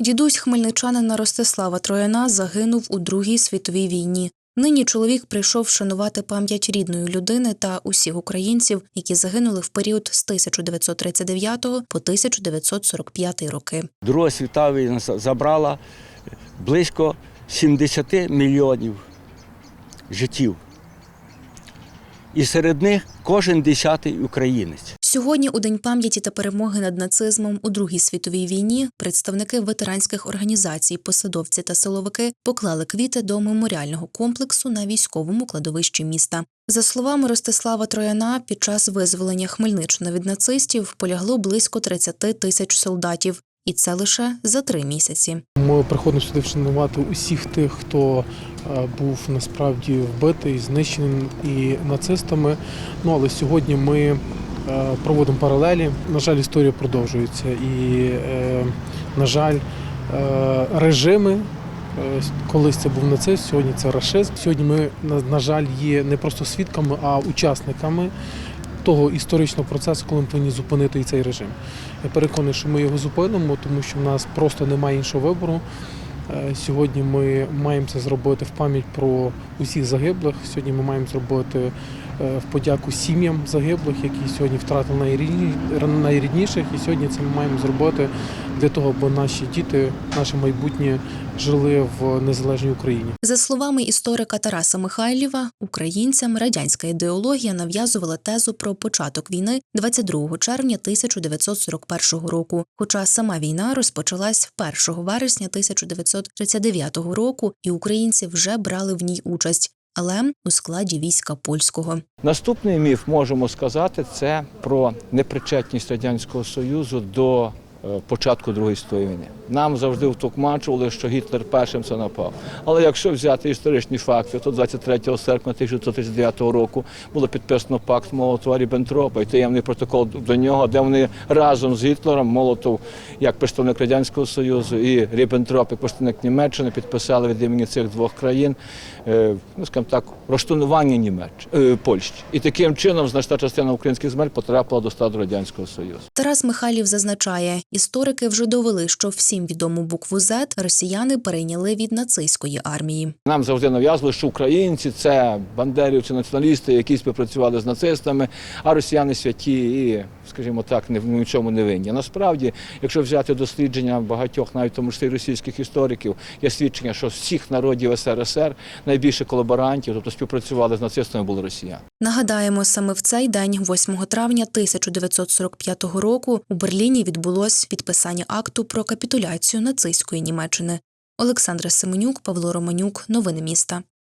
Дідусь хмельничанина Ростислава Трояна загинув у Другій світовій війні. Нині чоловік прийшов вшанувати пам'ять рідної людини та усіх українців, які загинули в період з 1939 по 1945 роки. Друга світова війна забрала близько 70 мільйонів життів. І серед них кожен десятий українець. Сьогодні, у день пам'яті та перемоги над нацизмом у Другій світовій війні, представники ветеранських організацій, посадовці та силовики поклали квіти до меморіального комплексу на військовому кладовищі міста. За словами Ростислава Трояна, під час визволення Хмельниччини від нацистів полягло близько 30 тисяч солдатів, і це лише за три місяці. Ми приходимо сюди вшанувати усіх тих, хто е, був насправді вбитий, знищений і нацистами. Ну але сьогодні ми проводимо паралелі. На жаль, історія продовжується, і е, на жаль, е, режими. е, Колись це був нацист, сьогодні це рашизм. Сьогодні ми, на, жаль, є не просто свідками, а учасниками того історичного процесу, коли ми повинні зупинити і цей режим. Я переконаний, що ми його зупинимо, тому що в нас просто немає іншого вибору. Е, Сьогодні ми маємо це зробити в пам'ять про усіх загиблих. Сьогодні ми маємо зробити е, в подяку сім'ям загиблих, які сьогодні втратили найрідні- найрідніших. І сьогодні це ми маємо зробити для того, аби наші діти, наше майбутнє жили в незалежній Україні. За словами історика Тараса Михайлєва, українцям радянська ідеологія нав'язувала тезу про початок війни 22 червня 1941 року. Хоча сама війна розпочалась 1 вересня 1939 року, і українці вже брали в ній участь, але у складі війська польського. Наступний міф можемо сказати це про непричетність радянського союзу до початку Другої світової війни. Нам завжди втокмачували, що Гітлер першим це напав. Але якщо взяти історичні факти, то 23 серпня 1939 року було підписано пакт Молотова Ріббентропа і таємний протокол до нього, де вони разом з Гітлером, Молотов як представник радянського союзу і Ріббентроп як представник Німеччини підписали від імені цих двох країн, е, ну скажімо так, розтонування Німеччини Польщі. І таким чином значна частина українських земель потрапила до складу радянського союзу. Тарас Михайлів зазначає, історики вже довели, що всім відому букву Z росіяни перейняли від нацистської армії. Нам завжди нав'язували, що українці це бандерівці, націоналісти, які співпрацювали з нацистами, а росіяни святі і, скажімо так, ні в нічому не винні. Насправді, якщо взяти дослідження багатьох, навіть тому числі російських істориків, є свідчення, що з всіх народів СРСР найбільше колаборантів, тобто співпрацювали з нацистами, були росіяни. Нагадаємо, саме в цей день, 8 травня 1945 року, у Берліні відбулось підписання акту про капітуляцію нацистської Німеччини. Олександра Семенюк, Павло Романюк. Новини міста.